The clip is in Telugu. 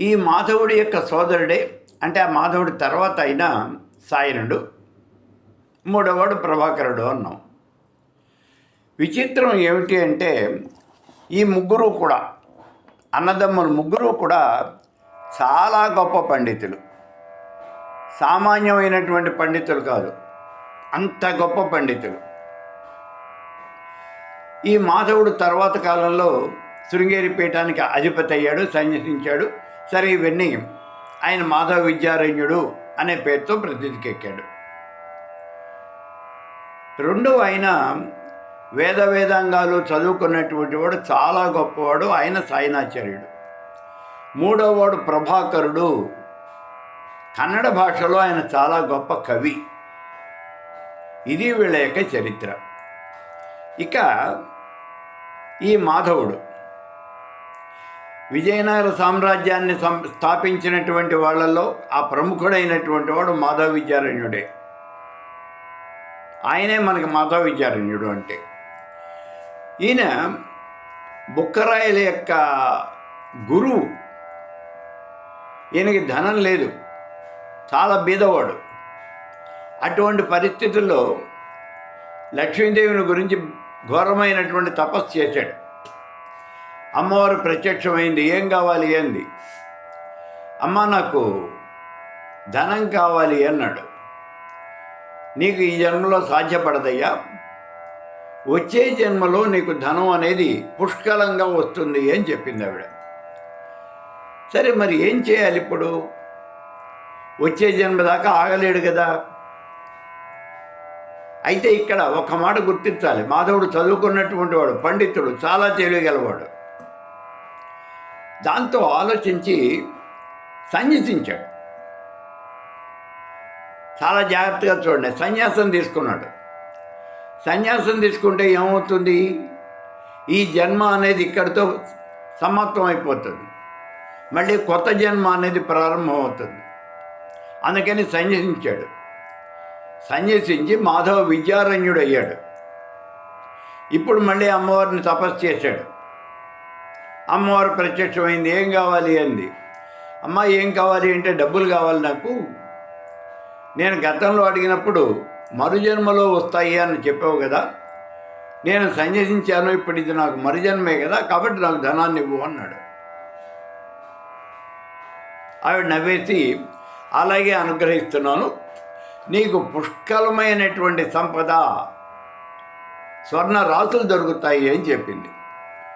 ఈ మాధవుడి యొక్క సోదరుడే అంటే ఆ మాధవుడి తర్వాత అయిన సాయనుడు మూడవవాడు ప్రభాకరుడు అన్నాం. విచిత్రం ఏమిటి అంటే ఈ ముగ్గురు కూడా అన్నదమ్ములు ముగ్గురు కూడా చాలా గొప్ప పండితులు. సామాన్యమైనటువంటి పండితులు కాదు అంత గొప్ప పండితులు. ఈ మాధవుడు తర్వాత కాలంలో శృంగేరి పీఠానికి అధిపతి అయ్యాడు సన్యసించాడు. సరే ఇవన్నీ ఆయన మాధవ విద్యారణ్యుడు అనే పేరుతో ప్రసిద్ధికెక్కాడు రెండవ ఆయన వేద వేదాంగాలు చదువుకున్నటువంటి వాడు చాలా గొప్పవాడు ఆయన సాయినాచార్యుడు. మూడవవాడు ప్రభాకరుడు కన్నడ భాషలో ఆయన చాలా గొప్ప కవి. ఇది వీళ్ళ యొక్క చరిత్ర. ఇక ఈ మాధవుడు విజయనగర సామ్రాజ్యాన్ని సం స్థాపించినటువంటి వాళ్ళల్లో ఆ ప్రముఖుడైనటువంటి వాడు మాధవ విద్యారణ్యుడే. ఆయనే మనకి మాధవ విద్యారణ్యుడు అంటే. ఈయన బుక్కరాయల యొక్క గురువు. ఈయనకి ధనం లేదు. చాలా బీదవాడు. అటువంటి పరిస్థితుల్లో లక్ష్మీదేవిని గురించి ఘోరమైనటువంటి తపస్సు చేశాడు. అమ్మవారు ప్రత్యక్షమైంది ఏం కావాలి? అంది. అమ్మ నాకు ధనం కావాలి అన్నాడు. నీకు ఈ జన్మలో సాధ్యపడదయ్యా. వచ్చే జన్మలో నీకు ధనం అనేది పుష్కలంగా వస్తుంది అని చెప్పింది ఆవిడ. సరే మరి ఏం చేయాలి ఇప్పుడు? వచ్చే జన్మ దాకా ఆగలేడు కదా. అయితే ఇక్కడ ఒక మాట గుర్తించాలి. మాధవుడు చదువుకున్నటువంటి వాడు పండితుడు చాలా తెలియగలవాడు దాంతో ఆలోచించి సన్యసించాడు. చాలా జాగ్రత్తగా చూడండి సన్యాసం తీసుకున్నాడు. సన్యాసం తీసుకుంటే ఏమవుతుంది? ఈ జన్మ అనేది ఇక్కడితో సమాప్తం అయిపోతుంది. మళ్ళీ కొత్త జన్మ అనేది ప్రారంభం అవుతుంది అందుకని సన్యసించాడు. సన్యసించి మాధవ విద్యారణ్యుడు అయ్యాడు ఇప్పుడు మళ్ళీ అమ్మవారిని తపస్సు చేశాడు. అమ్మవారు ప్రత్యక్షమైంది. ఏం కావాలి అంది. అమ్మ ఏం కావాలి అంటే డబ్బులు కావాలి నాకు. నేను గతంలో అడిగినప్పుడు మరుజన్మలో వస్తాయి అని చెప్పావు కదా. నేను సన్యసించాను ఇప్పుడు ఇది నాకు మరుజన్మే కదా కాబట్టి నాకు ధనాన్ని ఇవ్వు అన్నాడు. ఆవిడ నవ్వేసి అలాగే అనుగ్రహిస్తున్నాను. నీకు పుష్కలమైనటువంటి సంపద స్వర్ణ రాసులు దొరుకుతాయి అని చెప్పింది.